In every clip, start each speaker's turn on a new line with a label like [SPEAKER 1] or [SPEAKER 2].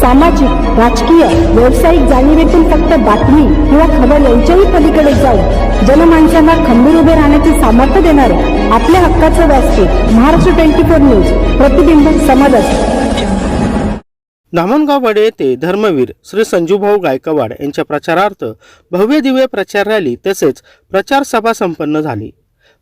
[SPEAKER 1] सामाजिक राजकीय व्यावसायिक जाणीवेतून फक्त बातमी किंवा खबर यांच्याही पलीकडे जाऊन जनमानसांना खंबीर उभे राहण्याचे सामर्थ्य देणारे आपल्या हक्काचं व्यासपीठ महाराष्ट्र ट्वेंटी फोर न्यूज प्रतिबिंब समाजात
[SPEAKER 2] धामणगाव येथे धर्मवीर श्री संजूभाऊ गायकवाड यांच्या प्रचारार्थ भव्य दिव्य प्रचार रॅली तसेच प्रचार सभा संपन्न झाली.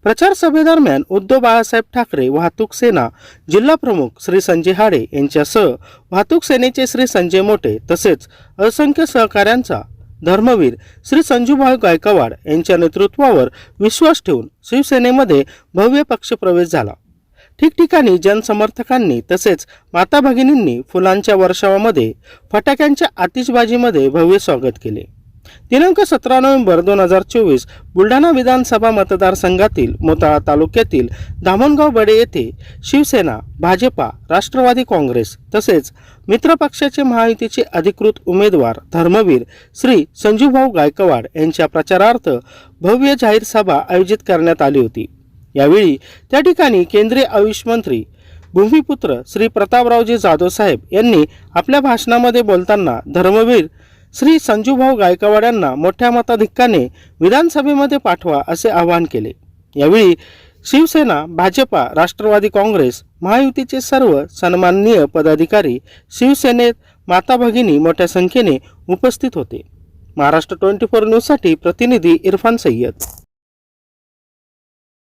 [SPEAKER 2] प्रचार सभेदरम्यान उद्धव बाळासाहेब ठाकरे वाहतूक सेना जिल्हा प्रमुख श्री संजय हाडे यांच्यासह वाहतूक सेनेचे श्री संजय मोठे तसेच असंख्य सहकाऱ्यांचा धर्मवीर श्री संजूभाऊ गायकवाड यांच्या नेतृत्वावर विश्वास ठेवून शिवसेनेमध्ये भव्य पक्षप्रवेश झाला. ठिकठिकाणी जनसमर्थकांनी तसेच माता भगिनींनी फुलांच्या वर्षावामध्ये फटाक्यांच्या आतिषबाजीमध्ये भव्य स्वागत केले. दिनांक सतरा नोव्हेंबर दोन हजार चोवीस बुलढाणा विधानसभा मतदारसंघातील मोताळा तालुक्यातील धामणगाव बडे येथे शिवसेना भाजपा राष्ट्रवादी काँग्रेस तसेच मित्रपक्षाचे महायुतीचे अधिकृत उमेदवार धर्मवीर श्री संजूभाऊ गायकवाड यांच्या प्रचारार्थ भव्य जाहीर सभा आयोजित करण्यात आली होती. यावेळी त्या ठिकाणी केंद्रीय आयुष मंत्री भूमिपुत्र श्री प्रतापरावजी जाधव साहेब यांनी आपल्या भाषणामध्ये बोलताना धर्मवीर श्री संजूभाऊ गायकवाड यांना मोठ्या मताधिक्याने विधानसभेमध्ये पाठवा असे आवाहन केले. यावेळी शिवसेना भाजपा राष्ट्रवादी काँग्रेस महायुतीचे सर्व सन्माननीय पदाधिकारी शिवसेनेत माता भगिनी मोठ्या संख्येने उपस्थित होते. महाराष्ट्र ट्वेंटी फोर न्यूजसाठी प्रतिनिधी इरफान सय्यद.